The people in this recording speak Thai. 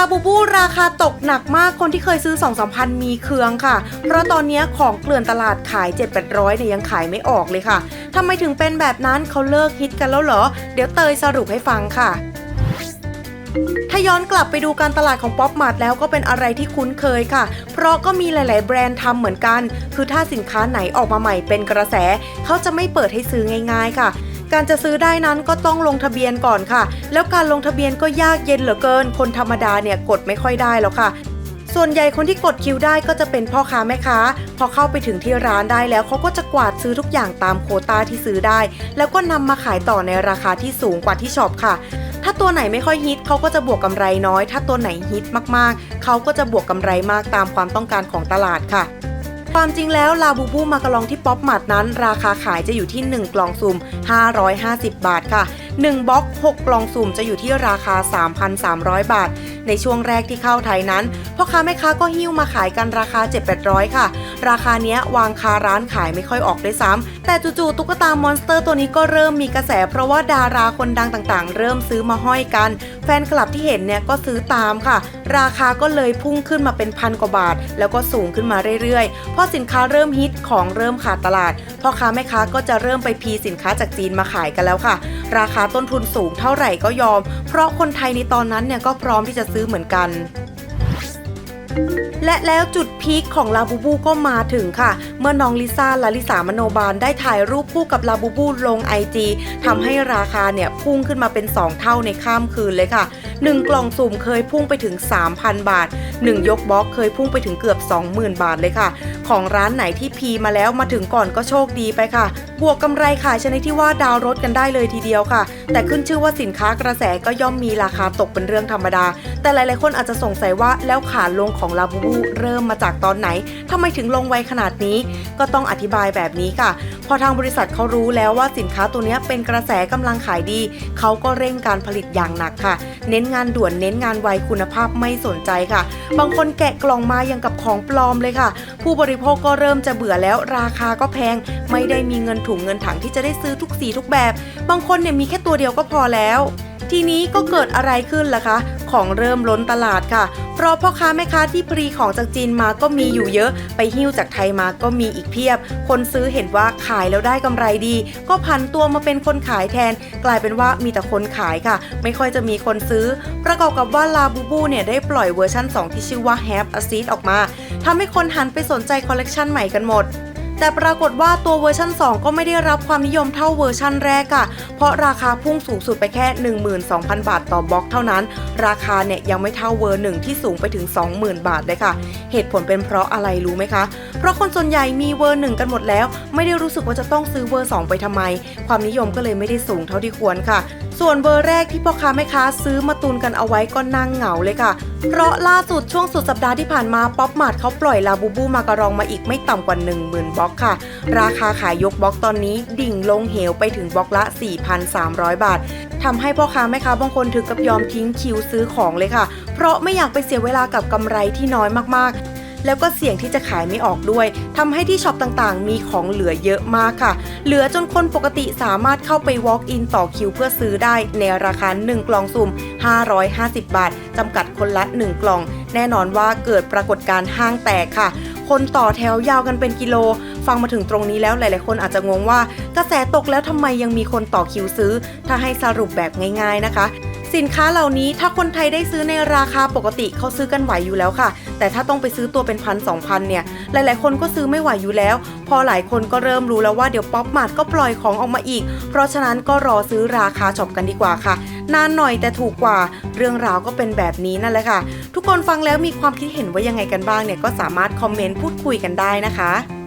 าบูบูราคาตกหนักมากคนที่เคยซื้อ2 3 0 0 0มีเคืองค่ะ เพราะตอนนี้ของเกลื่อนตลาดขาย 7 8 0 0เนี่ยยังขายไม่ออกเลยค่ะทำไมถึงเป็นแบบนั้นเขาเลิกฮิตกันแล้วเหรอ เดี๋ยวเตยสรุปให้ฟังค่ะ ถ้าย้อนกลับไปดูการตลาดของป๊อปมาร์ทแล้วก็เป็นอะไรที่คุ้นเคยค่ะ เพราะก็มีหลาย ๆ แบรนด์ทำเหมือนกัน คือถ้าสินค้าไหนออกมาใหม่เป็นกระแส เขาจะไม่เปิดให้ซื้อง่าย ๆ ค่ะการจะซื้อได้นั้นก็ต้องลงทะเบียนก่อนค่ะ แล้วการลงทะเบียนก็ยากเย็นเหลือเกิน คนธรรมดาเนี่ยกดไม่ค่อยได้แล้วค่ะ ส่วนใหญ่คนที่กดคิวได้ก็จะเป็นพ่อค้าแม่ค้า พอเข้าไปถึงที่ร้านได้แล้วเขาก็จะกวาดซื้อทุกอย่างตามโคต้าที่ซื้อได้ แล้วก็นำมาขายต่อในราคาที่สูงกว่าที่ช็อปค่ะ ถ้าตัวไหนไม่ค่อยฮิตเขาก็จะบวกกำไรน้อย ถ้าตัวไหนฮิตมากๆ เขาก็จะบวกกำไรมากตามความต้องการของตลาดค่ะ ความจริงแล้วลาบูบูมากะลองที่ป๊อปมาร์ทนั้น ราคาขายจะอยู่ที่ 1 กล่องสุ่ม550 บาทค่ะ 1บล็อก 6 กล่องสุ่มจะอยู่ที่ราคา 3,300 บาท ในช่วงแรกที่เข้าไทยนั้นพ่อค้าแม่ค้าก็หิ้วมาขายกันราคา 7-800 ค่ะ ราคาเนี้ยวางคาร้านขายไม่ค่อยออกด้วยซ้ำแต่จู่ๆตุ๊กตามอนสเตอร์ตัวนี้ก็เริ่มมีกระแส เพราะว่าดาราคนดังต่างๆ เริ่มซื้อมาห้อยกัน แฟนคลับที่เห็นเนี่ยก็ซื้อตามค่ะ ราคาก็เลยพุ่งขึ้นมาเป็นพันกว่าบาท แล้วก็สูงขึ้นมาเรื่อยๆเพราะสินค้าเริ่มฮิตของเริ่มขาดตลาดพ่อค้าแม่ค้าก็จะเริ่มไปพีสินค้าจากจีนมาขายกันแล้วค่ะ ราคาต้นทุนสูงเท่าไหร่ก็ยอม เพราะคนไทยในตอนนั้นเนี่ยก็พร้อมที่จะซื้อเหมือนกันและแล้วจุดพีคของลาบูบูก็มาถึงค่ะ เมื่อน้องลิซ่าและลิสามโนบาลได้ถ่ายรูปคู่กับลาบูบูลงไอจีทำให้ราคาเนี่ยพุ่งขึ้นมาเป็น 2 เท่าในข้ามคืนเลยค่ะ 1 กล่องสุ่มเคยพุ่งไปถึง 3,000 บาท 1 ยกบล็อกเคยพุ่งไปถึงเกือบ 20,000 บาทเลยค่ะ ของร้านไหนที่พีมาแล้วมาถึงก่อนก็โชคดีไปค่ะ บวกกำไรขายชนิดที่ว่าดาวรถกันได้เลยทีเดียวค่ะ แต่ขึ้นชื่อว่าสินค้ากระแสก็ย่อมมีราคาตกเป็นเรื่องธรรมดา แต่หลายๆคนอาจจะสงสัยว่าแล้วขาลงของลาบูบูเริ่มมาจากตอนไหนทำไมถึงลงไวขนาดนี้ ก็ต้องอธิบายแบบนี้ค่ะ พอทางบริษัทเขารู้แล้วว่าสินค้าตัวนี้เป็นกระแสกำลังขายดี เขาก็เร่งการผลิตอย่างหนักค่ะ เน้นงานด่วนเน้นงานไวคุณภาพไม่สนใจค่ะ บางคนแกะกล่องมาอย่างกับของปลอมเลยค่ะ ผู้บริโภคก็เริ่มจะเบื่อแล้วราคาก็แพง ไม่ได้มีเงินถุงเงินถังที่จะได้ซื้อทุกสีทุกแบบ บางคนเนี่ยมีแค่ตัวเดียวก็พอแล้ว ทีนี้ก็เกิดอะไรขึ้นล่ะคะ ของเริ่มล้นตลาดค่ะ เพราะพ่อค้าแม่ค้าที่พรีของจากจีนมาก็มีอยู่เยอะ ไปหิ้วจากไทยมาก็มีอีกเพียบ คนซื้อเห็นว่าขายแล้วได้กำไรดี ก็พันตัวมาเป็นคนขายแทน กลายเป็นว่ามีแต่คนขายค่ะ ไม่ค่อยจะมีคนซื้อ ประกอบกับว่าลาบูบูเนี่ยได้ปล่อยเวอร์ชั่น 2 ที่ชื่อว่า Have a Seat ออกมาทำให้คนหันไปสนใจคอลเลกชันใหม่กันหมด แต่ปรากฏว่าตัวเวอร์ชัน2 ก็ไม่ได้รับความนิยมเท่าเวอร์ชันแรกค่ะ เพราะราคาพุ่งสูงสุดไปแค่ 12,000 บาทต่อบล็อกเท่านั้น ราคาเนี่ยยังไม่เท่าเวอร์หนึ่งที่สูงไปถึง 20,000 บาทเลยค่ะ เหตุผลเป็นเพราะอะไรรู้ไหมคะ เพราะคนส่วนใหญ่มีเวอร์หนึ่งกันหมดแล้ว ไม่ได้รู้สึกว่าจะต้องซื้อเวอร์สองไปทำไม ความนิยมก็เลยไม่ได้สูงเท่าที่ควรค่ะ ส่วนเบอร์แรกที่พ่อค้าแม่ค้าซื้อมาตุนกันเอาไว้ก็นั่งเหงาเลยค่ะ เพราะล่าสุดช่วงสุดสัปดาห์ที่ผ่านมาป๊อปมาร์ทเขาปล่อยลาบูบูมากระรองมาอีกไม่ต่ำกว่า 10,000บล็อกค่ะ ราคาขายยกบล็อกตอนนี้ดิ่งลงเหวไปถึงบล็อกละ 4,300 บาททำให้พ่อค้าแม่ค้าบางคนถึงกับยอมทิ้งคิวซื้อของเลยค่ะ เพราะไม่อยากไปเสียเวลากับกำไรที่น้อยมากๆ แล้วก็เสี่ยงที่จะขายไม่ออกด้วยทำให้ที่ช็อปต่างๆ มีของเหลือเยอะมากค่ะ เหลือจนคนปกติสามารถเข้าไป walk in ต่อคิวเพื่อซื้อได้ในราคา 1 กล่องสุ่ม 550 บาทจำกัดคนละ 1 กล่อง แน่นอนว่าเกิดปรากฏการณ์ห้างแตกค่ะ คนต่อแถวยาวกันเป็นกิโลฟังมาถึงตรงนี้แล้วหลาย ๆ คนอาจจะงงว่ากระแสตกแล้วทำไมยังมีคนต่อคิวซื้อ ถ้าให้สรุปแบบง่าย ๆ นะคะ สินค้าเหล่านี้ถ้าคนไทยได้ซื้อในราคาปกติเขาซื้อกันไหวอยู่แล้วค่ะ แต่ถ้าต้องไปซื้อตัวเป็นพันสองพันเนี่ย หลายๆ คนก็ซื้อไม่ไหวอยู่แล้ว พอหลายคนก็เริ่มรู้แล้วว่าเดี๋ยวป๊อปมาร์ทก็ปล่อยของออกมาอีก เพราะฉะนั้นก็รอซื้อราคาช็อปกันดีกว่าค่ะ นานหน่อยแต่ถูกกว่า เรื่องราวก็เป็นแบบนี้นั่นแหละค่ะ ทุกคนฟังแล้วมีความคิดเห็นว่ายังไงกันบ้างเนี่ยก็สามารถคอมเมนต์พูดคุยกันได้นะคะ